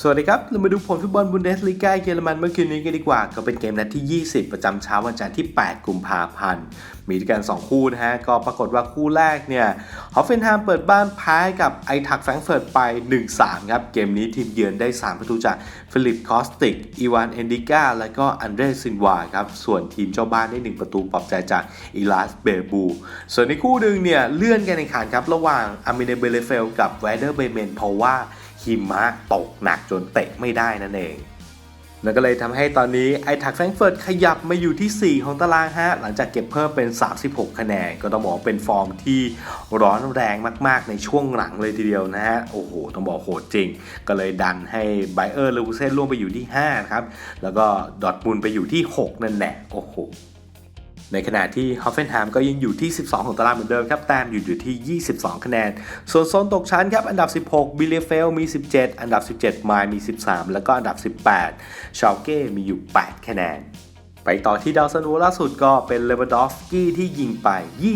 สวัสดีครับ เรามาดูผลฟุตบอลบุนเดสลีกาเยอรมันเมื่อคืนนี้กันดีกว่า ก็เป็นเกมนัดที่ 20 ประจำเช้าวันจันทร์ที่ 8 กุมภาพันธ์ มีด้วยกัน 2 คู่นะฮะ ก็ปรากฏว่าคู่แรกเนี่ยฮอฟเฟนไฮม์เปิดบ้านแพ้กับไอทักแฟรงเฟิร์ตไป 1-3 ครับ เกมนี้ทีมเยือนได้ 3 ประตูจากฟิลิปคอสติก อีวานเอนดิก้า และก็อันเดรซินวาครับ ส่วนทีมเจ้าบ้านได้ 1 ประตูปลอบใจจากอีลาสเบบู ส่วนในคู่หนึ่งเนี่ยเลื่อนการแข่งขันครับระหว่างอามิเนเบเลเฟลกับแวเดอร์เบเมนเพราะว่า หิมะตกหนักจนเตะไม่ได้นั่นเองแล้วก็เลยทำให้ตอนนี้ไอทักแฟรงเฟิร์ตขยับมาอยู่ที่ 4 ของตารางฮะ หลังจากเก็บเพิ่มเป็น 36 คะแนน ก็ต้องบอกว่าเป็นฟอร์มที่ร้อนแรงมากๆ ในช่วงหลังเลยทีเดียวนะฮะ โอ้โห ต้องบอกโหดจริง ก็เลยดันให้ไบเออร์ลูเซนล่วงไปอยู่ที่ 5 ครับ แล้วก็ดอทมุนด์ไปอยู่ที่ 6 นั่นแหละ โอ้โห ในขณะที่ฮอฟเฟนไฮม์ก็ยังอยู่ที่ 12 ของตารางเหมือนเดิมครับ แต้มอยู่อยู่ที่ 22 คะแนน ส่วนโซนตกชั้นครับ อันดับ 16 บิลเลเฟลมี 17 อันดับ 17 มายมี 13 แล้วก็อันดับ 18 ชาลเก้มีอยู่ 8 คะแนน ไปต่อที่ดาวซันโวล่าสุดก็เป็นเลเวดอฟสกี้ที่ยิงไป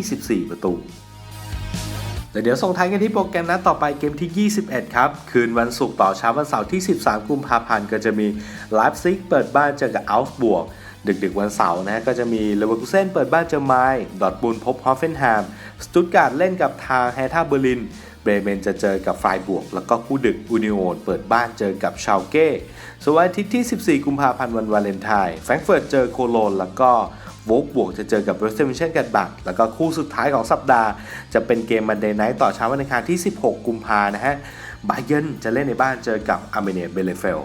24 ประตูแต่เดี๋ยวส่งท้ายกันที่โปรแกรมนัดต่อไปเกมที่ 21 ครับ คืนวันศุกร์ต่อเช้าวันเสาร์ที่ 13 กุมภาพันธ์ก็จะมีไลฟ์ซิกเปิดบ้านเจอกับอัลฟ์บวก ดึกๆวันเสาร์นะก็จะมีเลเวอร์คูเซนเปิดบ้านเจอไมล์ดอทบุนพบฮอฟเฟนแฮมสตุตการ์ดเล่นกับทางแฮท่าเบอร์ลินเบรเมนจะเจอกับไฟบวก แล้วก็คู่ดึกอูนิโอนเปิดบ้านเจอกับชาวเก้ส่วนวันอาทิตย์ที่ 14 กุมภาพันธ์วันวาเลนไทน์แฟรงเฟิร์ตเจอโคโลน แล้วก็โวกบวกจะเจอกับเบรสเทนเชนกันบักแล้วก็คู่สุดท้ายของสัปดาห์ จะเป็นเกมมันเดย์ไนท์ต่อเช้าวันอังคารที่ 16 กุมภานะฮะบาเยนจะเล่นในบ้านเจอกับอาร์เมเนียเบเลเฟล